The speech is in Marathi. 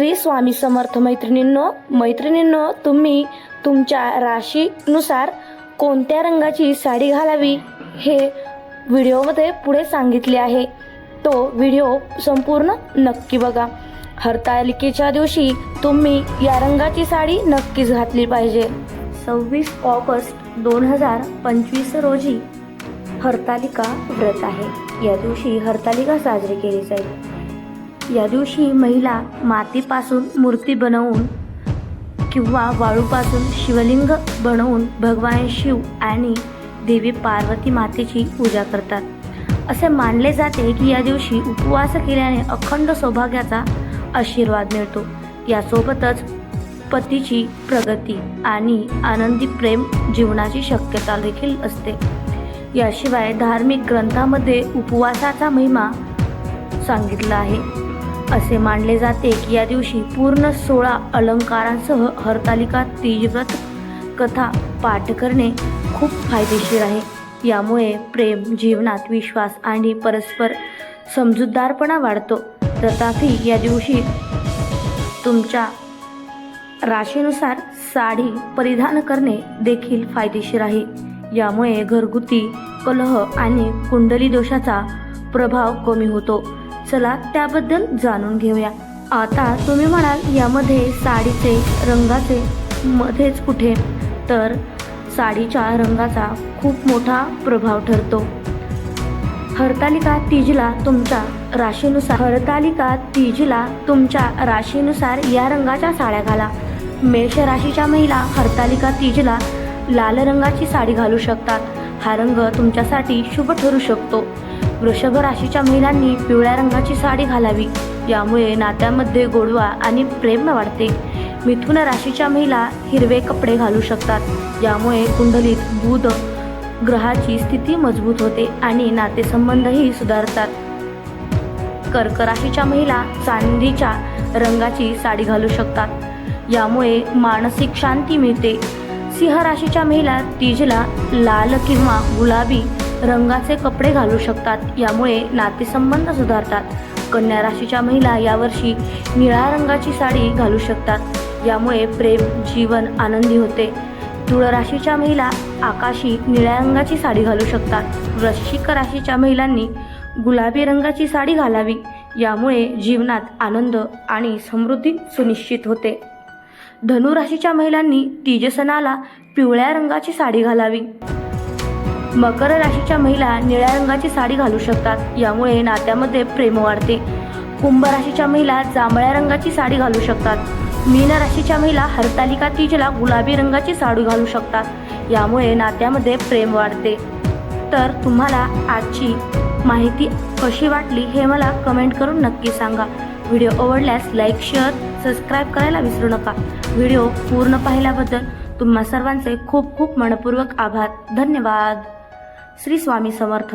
श्री स्वामी समर्थ मैत्रिणींनो मैत्रिणींनो तुम्ही तुमच्या राशीनुसार कोणत्या रंगाची साडी घालावी हे व्हिडिओमध्ये पुढे सांगितले आहे. तो व्हिडिओ संपूर्ण नक्की बघा. हरतालिकेच्या दिवशी तुम्ही या रंगाची साडी नक्कीच घातली पाहिजे. सव्वीस ऑगस्ट दोन हजार पंचवीस रोजी हरतालिका व्रत आहे. या दिवशी हरतालिका साजरी केली जाईल. या दिवशी महिला मातीपासून मूर्ती बनवून किंवा वाळूपासून शिवलिंग बनवून भगवान शिव आणि देवी पार्वती मातेची पूजा करतात. असे मानले जाते की या दिवशी उपवास केल्याने अखंड सौभाग्याचा आशीर्वाद मिळतो. यासोबतच पतीची प्रगती आणि आनंदी प्रेम जीवनाची शक्यता देखील असते. याशिवाय धार्मिक ग्रंथामध्ये उपवासाचा महिमा सांगितला आहे. असे मानले जाते की या दिवशी पूर्ण सोळा अलंकारांसह हरतालिका तीजव्रत कथा पाठ करणे खूप फायदेशीर आहे. यामुळे प्रेम जीवनात विश्वास आणि परस्पर समजूतदारपणा वाढतो. तथापि या दिवशी तुमच्या राशीनुसार साडी परिधान करणे देखील फायदेशीर आहे. यामुळे घरगुती कलह आणि कुंडली दोषाचा प्रभाव कमी होतो. चला त्याबद्दल जाणून घेऊया. आता तुम्ही म्हणाल यामध्ये साडीचे रंगाचे मध्येच कुठे? तर साडीच्या रंगाचा खूप मोठा प्रभाव ठरतो. हरतालिका तीजला तुमच्या राशीनुसार हरतालिका तीजला तुमच्या राशीनुसार या रंगाच्या साड्या घाला. मेष राशीच्या महिला हरतालिका तीजला लाल रंगाची साडी घालू शकतात. हा रंग तुमच्यासाठी शुभ ठरू शकतो. वृषभ राशीच्या महिलांनी पिवळ्या रंगाची साडी घालावी. यामुळे नात्यामध्ये गोडवा आणि प्रेम वाढते. मिथुन राशीच्या महिला हिरवे कपडे घालू शकतात. यामुळे कुंडलीत बुध ग्रहाची स्थिती मजबूत होते आणि नातेसंबंधही सुधारतात. कर्क राशीच्या महिला चांदीच्या रंगाची साडी घालू शकतात. यामुळे मानसिक शांती मिळते. सिंह राशीच्या महिला तीजला लाल किंवा गुलाबी रंगाचे कपडे घालू शकतात. यामुळे नातेसंबंध सुधारतात. कन्या राशीच्या महिला यावर्षी निळ्या रंगाची साडी घालू शकतात. यामुळे प्रेम जीवन आनंदी होते. तुळ राशीच्या महिला आकाशी निळ्या रंगाची साडी घालू शकतात. वृश्चिक राशीच्या महिलांनी गुलाबी रंगाची साडी घालावी. यामुळे जीवनात आनंद आणि समृद्धी सुनिश्चित होते. धनु राशीच्या महिलांनी तीजसनाला पिवळ्या रंगाची साडी घालावी. मकर राशीच्या महिला निळ्या रंगाची साडी घालू शकतात. यामुळे नात्यामध्ये प्रेम वाढते. कुंभ राशीच्या महिला जांभळ्या रंगाची साडी घालू शकतात. मीन राशीच्या महिला हरतालिका तीजला गुलाबी रंगाची साडी घालू शकतात. यामुळे नात्यामध्ये प्रेम वाढते. तर तुम्हाला आजची माहिती कशी वाटली हे मला कमेंट करून नक्की सांगा. व्हिडिओ आवडल्यास लाईक शेअर सबस्क्राईब करायला विसरू नका. व्हिडिओ पूर्ण पाहिल्याबद्दल तुम्हा सर्वांचे खूप खूप मनपूर्वक आभार. धन्यवाद. श्री स्वामी समर्थ.